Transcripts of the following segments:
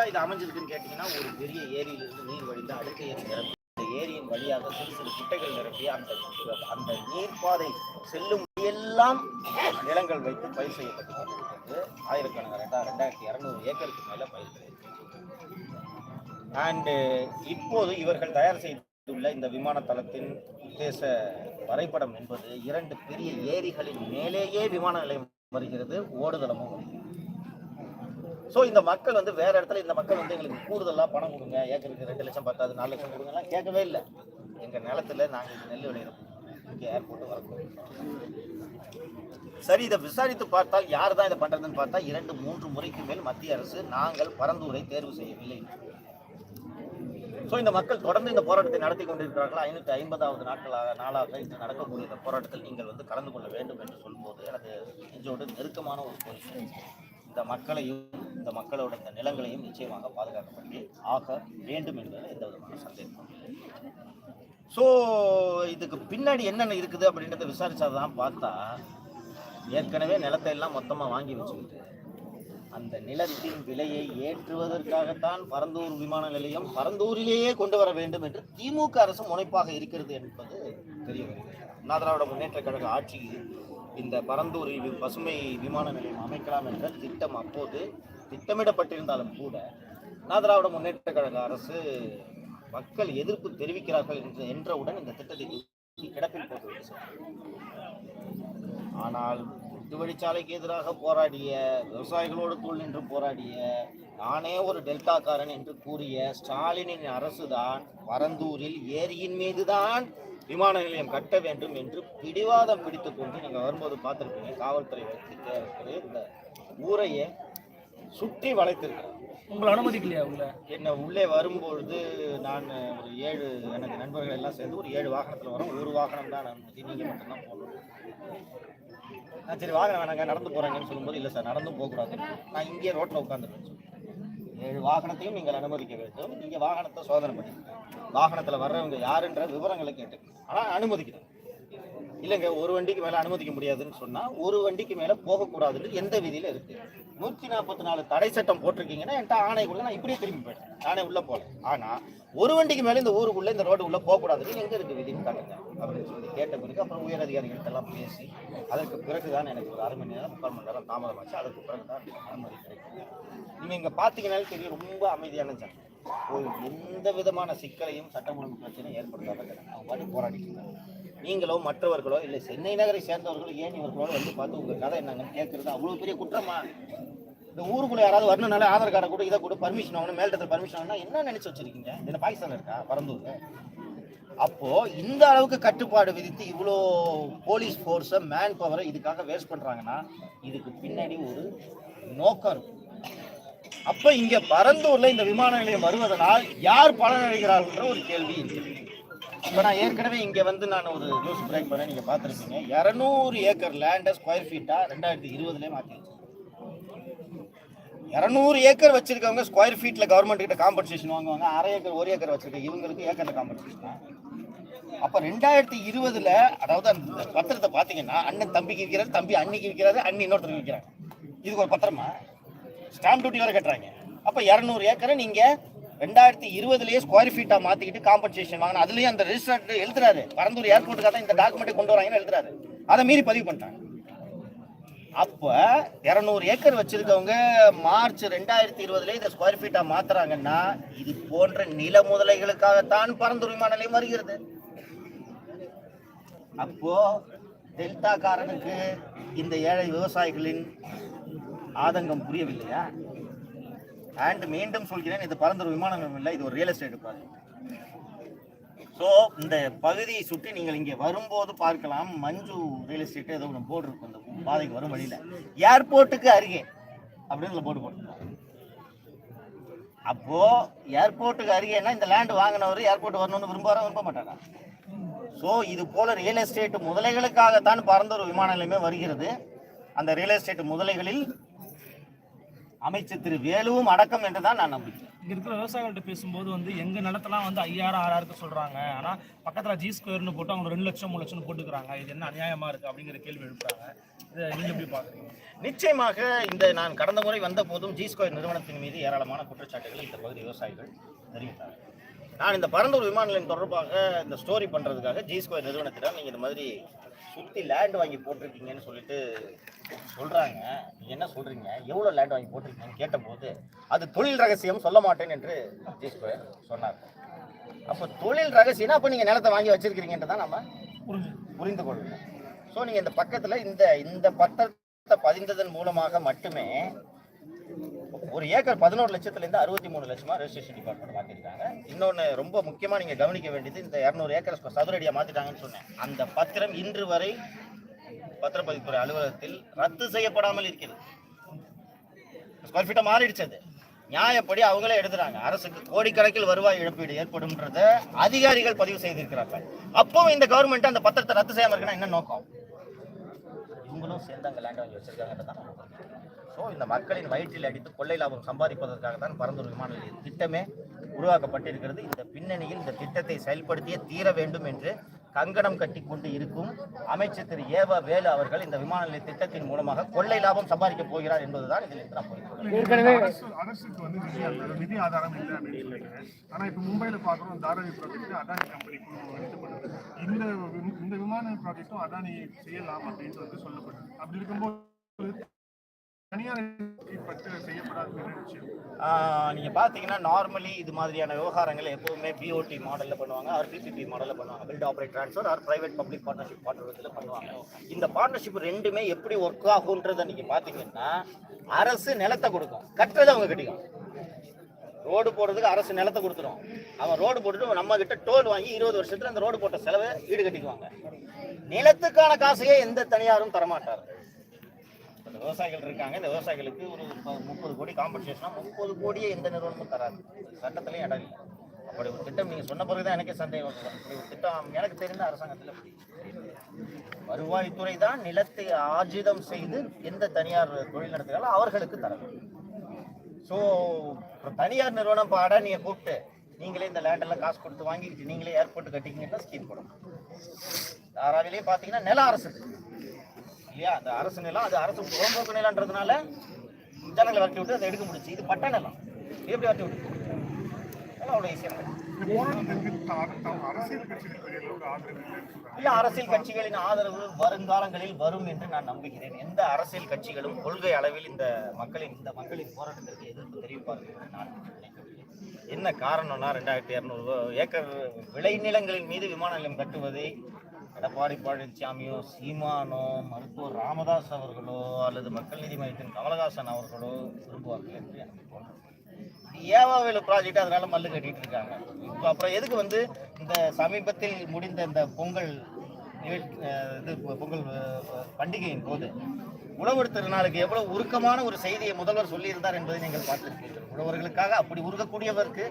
எங்கெல்லாம் இது அமைஞ்சிருக்குன்னு கேட்டீங்கன்னா ஒரு பெரிய ஏரியிலிருந்து நீர் வடிந்து அடுத்த ஏரி நிரம்பி அந்த ஏரியின் வழியாக சிறு சிறு குட்டைகள் நிரப்பி அந்த அந்த நீர்ப்பாதை செல்லும் எல்லாம் நிலங்கள் வைத்து பயிர் செய்யப்பட்டு கொண்டிருக்கிறது ஆயிரக்கணக்கான ரெண்டா ரெண்டாயிரத்தி இரநூறு ஏக்கருக்கு மேல பயிர் அண்டு இப்போது இவர்கள் தயார் செய்துள்ள இந்த விமான தளத்தின் உத்தேச வரைபடம் என்பது இரண்டு பெரிய ஏரிகளின் மேலேயே விமான நிலையம் வருகிறது ஓடுதளமும் வருகிறது. ஸோ இந்த மக்கள் வந்து வேற இடத்துல இந்த மக்கள் வந்து எங்களுக்கு கூடுதலாக பணம் கொடுங்க. ஏக்கருக்கு ரெண்டு லட்சம் பத்தாது நாலு லட்சம் கொடுங்கலாம் கேட்கவே இல்லை. எங்கள் நிலத்துல நாங்கள் நெல் விளையிறோம். இங்க ஏர்போர்ட் வரணும் சரி இதை விசாரித்து பார்த்தால் யார் தான் இதை பண்றதுன்னு பார்த்தா இரண்டு மூன்று முறைக்கு மேல் மத்திய அரசு நாங்கள் பரந்தூரை தேர்வு செய்யவில்லை. ஸோ இந்த மக்கள் தொடர்ந்து இந்த போராட்டத்தை நடத்தி கொண்டிருக்கிறார்கள். ஐநூற்றி ஐம்பதாவது நாட்களாக நாளாக இன்று நடக்கக்கூடிய இந்த போராட்டத்தில் நீங்கள் வந்து கலந்து கொள்ள வேண்டும் என்று சொல்லும்போது எனக்கு நெஞ்சோடு நெருக்கமான ஒரு கோரிக்கை இந்த மக்களையும் இந்த மக்களோட இந்த நிலங்களையும் நிச்சயமாக பாதுகாக்கப்பட்டு ஆக வேண்டும் என்பதில் எந்த விதமான சந்தேகம் ஸோ இதுக்கு பின்னாடி என்னென்ன இருக்குது அப்படின்றத விசாரிச்சாதான் பார்த்தா ஏற்கனவே நிலத்தை எல்லாம் மொத்தமாக வாங்கி வச்சுக்கிட்டு அந்த நிலத்தின் விலையை ஏற்றுவதற்காகத்தான் பரந்தூர் விமான நிலையம் பரந்தூரிலேயே கொண்டு வர வேண்டும் என்று திமுக அரசு முனைப்பாக இருக்கிறது என்பது தெரிய வருகிறது. அண்ணா திராவிட முன்னேற்ற கழக ஆட்சியில் இந்த பரந்தூரில் பசுமை விமான நிலையம் அமைக்கலாம் என்ற திட்டம் அப்போது திட்டமிடப்பட்டிருந்தாலும் கூட நாதராவிட திராவிட முன்னேற்ற கழக அரசு மக்கள் எதிர்ப்பு தெரிவிக்கிறார்கள் என்று என்றவுடன் இந்த திட்டத்தை கிடப்பில் போட்டு ஆனால் எட்டு வழிச்சாலைக்கு எதிராக போராடிய விவசாயிகளோடு தூள் நின்று போராடிய நானே ஒரு டெல்டாக்காரன் என்று கூறிய ஸ்டாலினின் அரசுதான் பரந்தூரில் ஏரியின் மீதுதான் விமான நிலையம் கட்ட வேண்டும் என்று பிடிவாதம் பிடித்துக்கொண்டு நீங்கள் வரும்போது பார்த்துருப்பீங்க காவல்துறை வைத்திருக்கிற இந்த ஊரையே சுற்றி வளைத்திருக்கிறார் உங்களை அனுமதிக்கலையா உங்களை? என்ன உள்ளே வரும்பொழுது நான் ஒரு ஏழு எனக்கு நண்பர்கள் எல்லாம் சேர்ந்து ஒரு ஏழு வாகனத்தில் வரோம். ஒரு வாகனம் தான் அனுமதி நீங்கள் மட்டும்தான் போகணும் ஆ, சரி வாகனம் வேணாங்க நடந்து போகிறாங்கன்னு சொல்லும்போது இல்லை சார் நடந்தும் போகக்கூடாது நான் இங்கே ரோட்டில் உட்காந்துருக்கேன் ஏழு வாகனத்தையும் நீங்கள் அனுமதிக்க வேண்டும். நீங்கள் வாகனத்தை சோதனை பண்ணி வாகனத்தில் வர்றவங்க யாருன்ற விவரங்களை கேட்டு ஆனால் அனுமதிக்கணும் இல்லைங்க ஒரு வண்டிக்கு மேலே அனுமதிக்க முடியாதுன்னு சொன்னால் ஒரு வண்டிக்கு மேலே போகக்கூடாதுன்னு எந்த விதியில் இருக்கு? நூற்றி நாற்பத்தி நாலு தடை சட்டம் போட்டிருக்கீங்கன்னா என்கிட்ட ஆணைக்குள்ள நான் இப்படியே திரும்பி போயிட்டேன். ஆணை உள்ளே போகல. ஆனால் ஒரு வண்டிக்கு மேலே இந்த ஊருக்குள்ளே இந்த ரோடு உள்ளே போகக்கூடாதுன்னு எங்கே இருக்கு விதின்னு காட்டுங்க. அப்படின்னு சொல்லி கேட்ட பிறகு அப்புறம் உயர் அதிகாரிகள்ட்டெல்லாம் பேசி அதற்கு பிறகு தான் எனக்கு ஒரு அரை மணி நேரம் முக்கால் மணி நேரம் தாமதமாச்சு அதற்கு பிறகு தான் அனுமதி கிடைக்கும் நீங்கள் இங்கே பார்த்தீங்கன்னாலே தெரியும் ரொம்ப அமைதியான ஜனம். ஒரு எந்த விதமான சிக்கலையும் சட்டம் ஒழுங்கு பிரச்சனையும் ஏற்படுத்தாத அவங்க பாட்டு போராடிட்டு நீங்களோ மற்றவர்களோ இல்லை சென்னை நகரை சேர்ந்தவர்களோ ஏன் இவர்களோட வந்து பார்த்து உங்கள் கதை என்னங்கன்னு கேட்குறது அவ்வளோ பெரிய குற்றமா? இந்த ஊருக்குள்ள யாராவது வரணுனால ஆதார் கார்டை கூட இதை கூட பர்மிஷன் ஆகணும் மேல்டத்தில் பர்மிஷன் ஆகணும் என்ன நினைச்சு வச்சிருக்கீங்க? இதில் பாகிஸ்தான் இருக்கா? பரந்தூர் அப்போ இந்த அளவுக்கு கட்டுப்பாடு விதித்து இவ்வளோ போலீஸ் ஃபோர்ஸை மேன் பவரை இதுக்காக வேஸ்ட் பண்ணுறாங்கன்னா இதுக்கு பின்னாடி ஒரு நோக்கம் இருக்கும். அப்போ இங்கே பரந்தூரில் இந்த விமான நிலையம் வருவதனால் யார் பலனடைகிறார்கள்ன்ற ஒரு கேள்வி இருக்குது இப்போ நான் ஏற்கனவே இங்கே வந்து நான் ஒரு நியூஸ் பிரேக் பண்ண நீங்கள் பார்த்துருப்பீங்க. இரநூறு ஏக்கர் லேண்டை ஸ்கொயர் ஃபீட்டாக ரெண்டாயிரத்தி இருபதுலேயே மாத்தி இரநூறு ஏக்கர் வச்சிருக்கவங்க ஸ்கொயர் ஃபீட்டில் கவர்மெண்ட் கிட்ட காம்பன்சேஷன் வாங்குவாங்க. அரை ஏக்கர் ஒரு ஏக்கர் வச்சிருக்க இவங்களுக்கு ஏக்கரில் காம்பன்சேஷன் அப்போ ரெண்டாயிரத்தி இருபதில் அதாவது அந்த பத்திரத்தை பார்த்தீங்கன்னா அண்ணன் தம்பிக்கு விற்கிறாரு தம்பி அன்னைக்கு விற்கிறாரு அண்ணி இன்னொருத்தருக்கு விற்கிறாங்க இதுக்கு ஒரு பத்திரமா? ஸ்டாம்ப் டியூட்டி வரை கட்டுறாங்க. அப்போ இரநூறு ஏக்கரை நீங்கள் ரெண்டாயிரத்தி இருபதுலேயே ஸ்கொயர் ஃபீட்டாக மாற்றிக்கிட்டு காம்பன்சேஷன் வாங்கணும் அதுலேயும் அந்த ரிஜிஸ்டர் எழுதுறாரு. பரந்தூர் ஏர்போர்ட்டுக்காக தான் இந்த டாக்குமெண்ட்டை கொண்டு வராங்கன்னு எழுதுறாரு. அதை மீறி பதிவு பண்ணிட்டாங்க. அப்போ இரநூறு ஏக்கர் வச்சிருக்கவங்க மார்ச் ரெண்டாயிரத்தி இருபதுல இதை ஸ்கொயர் ஃபீட்டாக மாத்துறாங்கன்னா இது போன்ற நில முதலைகளுக்காகத்தான் பரந்தூர் விமான நிலையம் வருகிறது. அப்போ டெல்டாக்காரனுக்கு இந்த ஏழை விவசாயிகளின் ஆதங்கம் புரியவில்லையா? அண்ட் மீண்டும் சொல்கிறேன் இது பரந்தூர் விமான நிலையம் இல்லை இது ஒரு ரியல் எஸ்டேட் ப்ராஜெக்ட் ஸோ இந்த பகுதியை சுற்றி நீங்கள் இங்கே வரும்போது பார்க்கலாம் மஞ்சு ரியல் எஸ்டேட் ஏதோ ஒன்று போர்டு இருக்கும் இந்த பாதைக்கு வரும் வழியில். ஏர்போர்ட்டுக்கு அருகே அப்படின்னு போர்டு போட்டுருக்கோம் அப்போ ஏர்போர்ட்டுக்கு அருகேனா இந்த லேண்ட் வாங்கினவர் ஏர்போர்ட் வரணும்னு விரும்புவாரா விரும்ப மாட்டாரா ஸோ இது போல ரியல் எஸ்டேட் முதலைகளுக்காகத்தான் பரந்தூர் விமான நிலையமே வருகிறது. அந்த ரியல் எஸ்டேட் முதலைகளில் அமைச்சர் திரு வேலுவும் அடக்கம் என்று தான் நான் நம்புகிறேன். இங்க இருக்கிற விவசாயிகள்ட்ட பேசும்போது வந்து எங்க நிலத்தெல்லாம் வந்து ஐயாயிரம் ஆறாயிரத்து சொல்றாங்க. ஆனா பக்கத்துல ஜி ஸ்கொயர்னு போட்டு அவங்க ரெண்டு லட்சம் மூணு லட்சம் போட்டுக்கிறாங்க. இது என்ன அநியாயமா இருக்கு அப்படிங்கிற கேள்வி எழுப்புறாங்க. இதை நீங்க எப்படி பாக்குறீங்க நிச்சயமாக இந்த நான் கடந்த முறை வந்த போதும் ஜி ஸ்கொயர் நிறுவனத்தின் மீது ஏராளமான குற்றச்சாட்டுகளை இந்த பகுதி விவசாயிகள் தெரிவித்தார்கள். நான் இந்த பரந்தூர் விமான நிலையம் தொடர்பாக இந்த ஸ்டோரி பண்ணுறதுக்காக ஜி ஸ்கொயர் நிறுவனத்திடம் நீங்கள் இந்த மாதிரி சுற்றி லேண்ட் வாங்கி போட்டிருக்கீங்கன்னு சொல்லிட்டு சொல்கிறாங்க நீங்கள் என்ன சொல்கிறீங்க எவ்வளோ லேண்ட் வாங்கி போட்டிருக்கீங்கன்னு கேட்டபோது அது தொழில் ரகசியம் சொல்ல மாட்டேன் என்று ஜி ஸ்கொயர் சொன்னார். அப்போ தொழில் ரகசியம்னா அப்போ நீங்கள் நிலத்தை வாங்கி வச்சிருக்கிறீங்கன்ட்டு தான் நம்ம புரிஞ்சு புரிந்து கொள்ளணும் ஸோ நீங்கள் இந்த பக்கத்தில் இந்த இந்த பத்திரத்தை பதிந்ததன் மூலமாக மட்டுமே ஒரு ஏக்கர் பதினோரு லட்சத்துலேருந்து அறுபத்தி மூணு லட்சமா ரெஜிஸ்ட்ரேஷன் டிபார்ட்மெண்ட் மாற்றிருக்காங்க இன்னொன்று ரொம்ப முக்கியமாக நீங்கள் கவனிக்க வேண்டியது இந்த இரநூறு ஏக்கர் சதுரடியாக மாற்றிட்டாங்கன்னு சொன்னேன். அந்த பத்திரம் இன்று வரை பத்திரப்பதிவுத்துறை அலுவலகத்தில் ரத்து செய்யப்படாமல் இருக்கிறது. ஸ்கொயர் ஃபீட்டாக மாறிடுச்சு அது. நியாயப்படி அவங்களே எழுதுறாங்க அரசுக்கு கோடிக்கணக்கில் வருவாய் இழப்பீடு ஏற்படும்ன்றத அதிகாரிகள் பதிவு செய்திருக்கிறார்கள் அப்பவும் இந்த கவர்மெண்ட் அந்த பத்திரத்தை ரத்து செய்யாமல் இருக்குன்னா என்ன நோக்கம்? இவங்களும் சேர்ந்து அங்கே லேண்ட் வாங்கி வச்சிருக்காங்கன்றதான் ஸோ இந்த மக்களின் வயிற்றில் அடித்து கொள்ளை லாபம் சம்பாதிப்பதற்காக தான் பரந்தூர் விமான நிலைய திட்டமே உருவாக்கப்பட்டிருக்கிறது. இந்த பின்னணியில் இந்த திட்டத்தை செயல்படுத்தியே தீர வேண்டும் என்று கங்கணம் கட்டி கொண்டு இருக்கும் அமைச்சர் திரு. ஏவ வேலு அவர்கள் இந்த விமான நிலைய திட்டத்தின் மூலமாக கொள்ளை லாபம் சம்பாதிக்கப் போகிறார் என்பதுதான் இதில் நிதி ஆதாரம் இல்லை அப்படின்னு ஆனா இப்ப மும்பைல பாக்குறோம் தாராவி ப்ராஜெக்ட் அதானி இந்த இந்த விமான ப்ராஜெக்டும் அதானி செய்யலாம் அப்படின்ட்டு வந்து சொல்லப்படுது அப்படி இருக்கும்போது தனியார் நீங்கள் பார்த்தீங்கன்னா நார்மலி இது மாதிரியான விவகாரங்கள் எப்போவுமே பிஓடி மாடலில் பண்ணுவாங்க ஆர் பிபிபி மாடலில் பண்ணுவாங்க. Build operate transfer or private public partnership பார்ட்னர்ஷிப்ல பண்ணுவாங்க. இந்த பார்ட்னர்ஷிப் ரெண்டுமே எப்படி ஒர்க் ஆகுன்றதை நீங்கள் பார்த்தீங்கன்னா அரசு நிலத்தை கொடுக்கும். கட்டுறதை அவங்க கட்டிக்கும் ரோடு போடுறதுக்கு அரசு நிலத்தை கொடுத்துரும். அவன் ரோடு போட்டுட்டு நம்ம கிட்ட டோல் வாங்கி இருபது வருஷத்துல அந்த ரோடு போட்ட செலவை ஈடு கட்டிக்குவாங்க. நிலத்துக்கான காசையே எந்த தனியாரும் தரமாட்டார்கள். விவசாயிகள் இருக்காங்க. இந்த விவசாயிகளுக்கு ஒரு முப்பது கோடி காம்பன்சேஷனா முப்பது கோடியே எந்த நிறுவனமும் தராது. சட்டத்திலையும் இடம் இல்லை அப்படி ஒரு திட்டம் நீங்க சொன்ன பிறகுதான் எனக்கே சந்தேகம் அப்படி ஒரு திட்டம் எனக்கு தெரிந்த அரசாங்கத்தில் வருவாய்த்துறை தான் நிலத்தை ஆர்ஜிதம் செய்து எந்த தனியார் தொழில் நடத்துகிறாலும் அவர்களுக்கு தர ஸோ தனியார் நிறுவனம் பாட நீங்கள் கூப்பிட்டு நீங்களே இந்த லேண்டெல்லாம் காசு கொடுத்து வாங்கிக்கிட்டு நீங்களே ஏர்போர்ட் கட்டிக்கிங்கன்னா ஸ்கீம் போடணும். தாராவிலேயே பார்த்தீங்கன்னா நில அரசு. இல்லையா? அந்த அரசு நிலம் அது அரசு புறம்போக்கு நிலன்றதுனால ஜனங்களை வரட்டி விட்டு அதை எடுக்க முடிச்சு இது பட்ட நிலம். எப்படி வரட்டி விட்டு? அதெல்லாம் அவ்வளோ ஈஸியாக இல்லை அரசியல் அரசியல் கட்சிகளின் ஆதரவு வருங்காலங்களில் வரும் என்று நான் நம்புகிறேன். எந்த அரசியல் கட்சிகளும் கொள்கை அளவில் இந்த மக்களின் இந்த மக்களின் போராட்டத்திற்கு எதிர்ப்பு தெரிவிப்பார்கள் என்று நான் நினைக்கவில்லை. என்ன காரணம்னா ரெண்டாயிரத்தி இரநூறு ஏக்கர் விளைநிலங்களின் மீது விமான நிலையம் கட்டுவதை எடப்பாடி பழனிசாமியோ சீமானோ மருத்துவர் ராமதாஸ் அவர்களோ அல்லது மக்கள் நீதி மையத்தின் கமலஹாசன் அவர்களோ விரும்புவார்கள் என்று எனக்கு தோன்றும். ஏவாவேலு ப்ராஜெக்ட் அதனால மல்லு கட்டிட்டு இருக்காங்க. இப்போ அப்புறம் எதுக்கு வந்து இந்த சமீபத்தில் முடிந்த இந்த பொங்கல் இது பொங்கல் பண்டிகையின் போது உழவர் திருநாளுக்கு எவ்வளவு உருக்கமான ஒரு செய்தியை முதல்வர் சொல்லியிருந்தார் என்பதை நீங்கள் பார்த்துருக்கீங்க உழவர்களுக்காக அப்படி உருகக்கூடியவருக்கு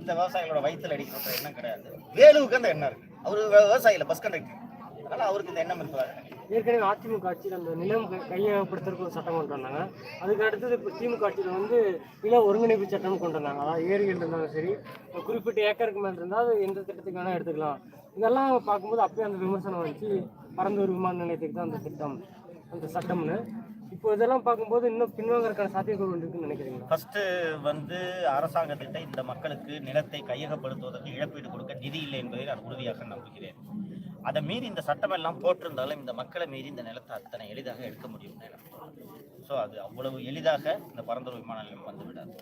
இந்த விவசாயிகளோட வயிற்றில் அடிக்கிற எண்ணம் கிடையாது. வேலுவுக்கு அந்த எண்ணம் இருக்கு. அவர் விவசாயியில் பஸ் கண்டக்டர் அதனால அவருக்கு இந்த எண்ணம் இருப்பார் ஏற்கனவே அதிமுக ஆட்சியில் அந்த நிலம் கையகப்படுத்துறதுக்கு ஒரு சட்டம் கொண்டு வந்தாங்க. அதுக்கு அடுத்தது இப்போ திமுக ஆட்சியில் வந்து நில ஒருங்கிணைப்பு சட்டம் கொண்டு வந்தாங்க. அதாவது ஏரிகள் இருந்தாலும் சரி ஒரு குறிப்பிட்ட ஏக்கருக்கு மேலே இருந்தால் அது எந்த திட்டத்துக்கு வேணால் எடுத்துக்கலாம். இதெல்லாம் பார்க்கும்போது அப்பயே அந்த விமர்சனம் வச்சு பரந்தூர் விமான நிலையத்துக்கு தான் அந்த திட்டம் அந்த சட்டம்னு. இப்போ இதெல்லாம் பார்க்கும்போது இன்னும் பின்வாங்கறதுக்கான சாத்தியக்கூறு இருக்குன்னு நினைக்கிறீங்களா? ஃபர்ஸ்ட் வந்து அரசாங்கத்திட்ட இந்த மக்களுக்கு நிலத்தை கையகப்படுத்துவதற்கு இழப்பீடு கொடுக்க நிதி இல்லை என்பதை நான் உறுதியாக நம்புகிறேன். அதை மீறி இந்த சட்டமெல்லாம் போட்டிருந்தாலும் இந்த மக்களை மீறி இந்த நிலத்தை அத்தனை எளிதாக எடுக்க முடியும் ஸோ அது அவ்வளவு எளிதாக இந்த பரந்தூர் விமான நிலையம் வந்து விடாது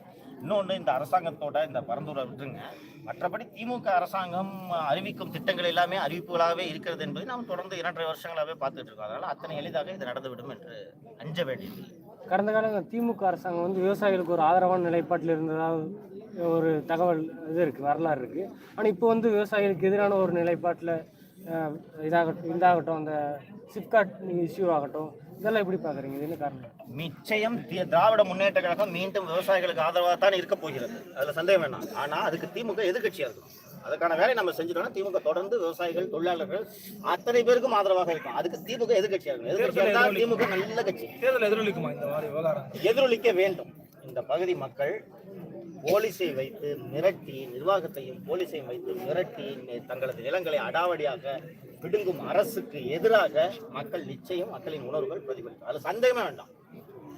இன்னொன்று இந்த அரசாங்கத்தோட இந்த பரந்தூரை விட்டுருங்க. மற்றபடி திமுக அரசாங்கம் அறிவிக்கும் திட்டங்கள் எல்லாமே அறிவிப்புகளாகவே இருக்கிறது என்பதை நாம் தொடர்ந்து இரண்டரை வருஷங்களாகவே பார்த்துட்டு இருக்கோம். அதனால் அத்தனை எளிதாக இது நடந்துவிடும் என்று அஞ்ச வேண்டியதில்லை. கடந்த காலங்கள் திமுக அரசாங்கம் வந்து விவசாயிகளுக்கு ஒரு ஆதரவான நிலைப்பாட்டில் இருந்ததாக ஒரு தகவல் இது இருக்குது வரலாறு இருக்குது ஆனால் இப்போ வந்து விவசாயிகளுக்கு எதிரான ஒரு நிலைப்பாட்டில் இதாகட்டும் இதாகட்டும் அந்த சிப்காட் இஷ்யூ ஆகட்டும் இதெல்லாம் எப்படி பார்க்குறீங்க இது என்ன காரணம்? நிச்சயம் தி- திராவிட முன்னேற்ற கழகம் மீண்டும் விவசாயிகளுக்கு ஆதரவாக தான் இருக்க போகிறது. அதுல சந்தேகம் வேணாம். ஆனா அதுக்கு திமுக எதிர்க்கட்சியா இருக்கும் அதுக்கான வேலையை நம்ம செஞ்சுட்டோம்னா திமுக தொடர்ந்து விவசாயிகள் தொழிலாளர்கள் அத்தனை பேருக்கும் ஆதரவாக இருக்கும். அதுக்கு திமுக எதிர்க்கட்சியா இருக்கும் எதிர்க்கட்சியா இருந்தா திமுக நல்ல கட்சி. தேர்தல் எதிரொலிக்குமா இந்த மாதிரி விவகாரம்? எதிரொலிக்க வேண்டும். இந்த பகுதி மக்கள் போலீஸை வைத்து மிரட்டி நிர்வாகத்தையும் போலீஸையும் வைத்து மிரட்டி தங்களது நிலங்களை அடாவடியாக பிடுங்கும் அரசுக்கு எதிராக மக்கள் நிச்சயம் மக்களின் உணர்வுகள் பிரதிபலிக்கும். அதுல சந்தேகமே வேண்டாம்.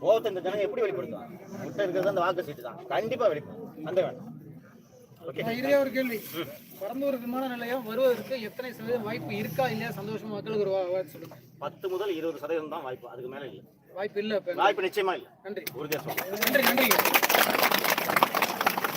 கோபத்தை இந்த ஜனங்க எப்படி வெளிப்படுத்துவாங்க? முட்டை இருக்கிறது அந்த வாக்கு சீட்டு தான். கண்டிப்பா வெளிப்படும். சந்தேகம் வேண்டாம். ஓகே இறுதியா ஒரு கேள்வி. பரந்தூர் விமான நிலையம் வருவதற்கு எத்தனை சதவீதம் வாய்ப்பு இருக்கா இல்லையா? சந்தோஷமா மக்களுக்கு ஒரு சொல்லுங்க. பத்து முதல் இருபது சதவீதம் தான் வாய்ப்பு. அதுக்கு மேல இல்லை. வாய்ப்பு இல்லை வாய்ப்பு நிச்சயமா இல்லை. நன்றி. சொல்றேன். நன்றி நன்றி.